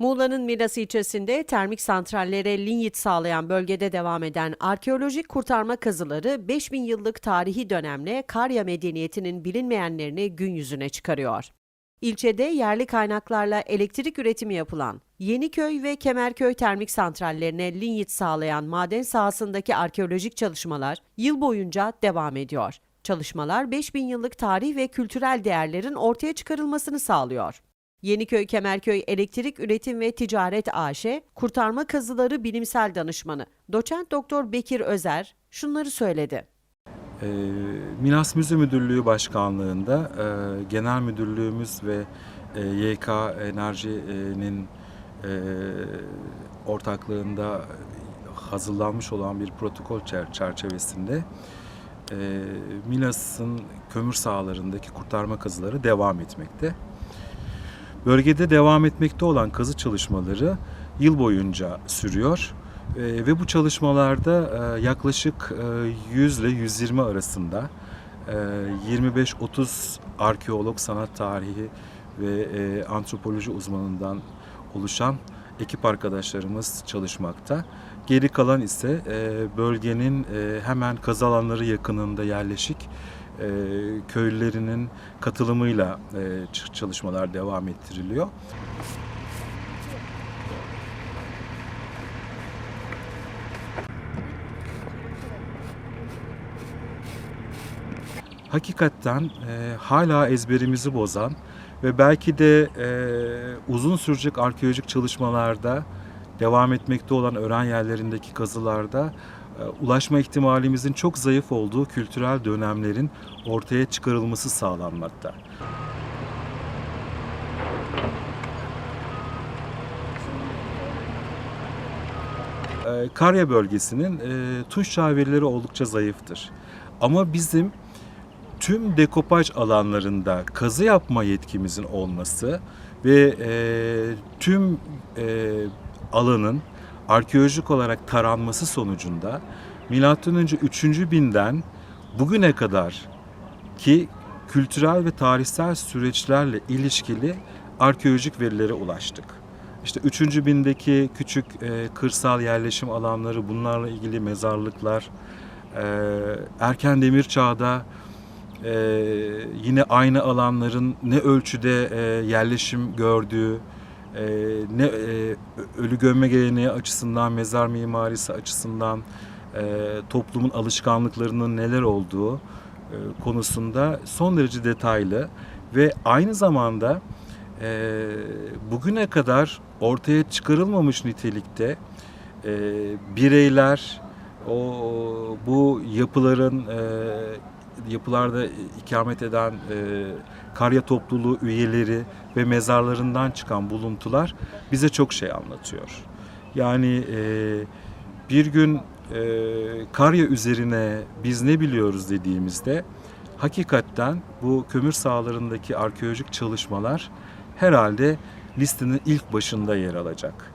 Muğla'nın Milas ilçesinde termik santrallere linyit sağlayan bölgede devam eden arkeolojik kurtarma kazıları 5000 yıllık tarihi dönemle Karya medeniyetinin bilinmeyenlerini gün yüzüne çıkarıyor. İlçede yerli kaynaklarla elektrik üretimi yapılan Yeniköy ve Kemerköy termik santrallerine linyit sağlayan maden sahasındaki arkeolojik çalışmalar yıl boyunca devam ediyor. Çalışmalar 5000 yıllık tarih ve kültürel değerlerin ortaya çıkarılmasını sağlıyor. Yeniköy Kemerköy Elektrik Üretim ve Ticaret AŞ Kurtarma Kazıları Bilimsel Danışmanı Doçent Doktor Bekir Özer şunları söyledi. Ee, Milas Müze Müdürlüğü Başkanlığı'nda e, Genel Müdürlüğümüz ve e, YK Enerji'nin e, ortaklığında hazırlanmış olan bir protokol çer- çerçevesinde e, Milas'ın kömür sahalarındaki kurtarma kazıları devam etmekte. Bölgede devam etmekte olan kazı çalışmaları yıl boyunca sürüyor. Ee, ve bu çalışmalarda e, yaklaşık e, 100 ile 120 arasında e, 25-30 arkeolog, sanat tarihi ve e, antropoloji uzmanından oluşan ekip arkadaşlarımız çalışmakta. Geri kalan ise e, bölgenin e, hemen kazı alanları yakınında yerleşik e, köylülerinin katılımıyla e, çalışmalar devam ettiriliyor. hakikaten e, hala ezberimizi bozan ve belki de e, uzun sürecek arkeolojik çalışmalarda devam etmekte olan öğren yerlerindeki kazılarda ulaşma ihtimalimizin çok zayıf olduğu kültürel dönemlerin ortaya çıkarılması sağlanmakta. E, Karya bölgesinin e, tunç çağı verileri oldukça zayıftır. Ama bizim tüm dekopaj alanlarında kazı yapma yetkimizin olması ve e, tüm e, alanın arkeolojik olarak taranması sonucunda önce 3. binden bugüne kadar ki kültürel ve tarihsel süreçlerle ilişkili arkeolojik verilere ulaştık. İşte 3. bindeki küçük e, kırsal yerleşim alanları, bunlarla ilgili mezarlıklar, e, erken demir çağda e, yine aynı alanların ne ölçüde e, yerleşim gördüğü, e, ne e, ölü gömme geleneği açısından, mezar mimarisi açısından e, toplumun alışkanlıklarının neler olduğu e, konusunda son derece detaylı ve aynı zamanda e, bugüne kadar ortaya çıkarılmamış nitelikte e, bireyler o bu yapıların e, yapılarda ikamet eden e, karya topluluğu üyeleri ve mezarlarından çıkan buluntular bize çok şey anlatıyor. Yani e, bir gün e, karya üzerine biz ne biliyoruz dediğimizde hakikaten bu kömür sahalarındaki arkeolojik çalışmalar herhalde listenin ilk başında yer alacak.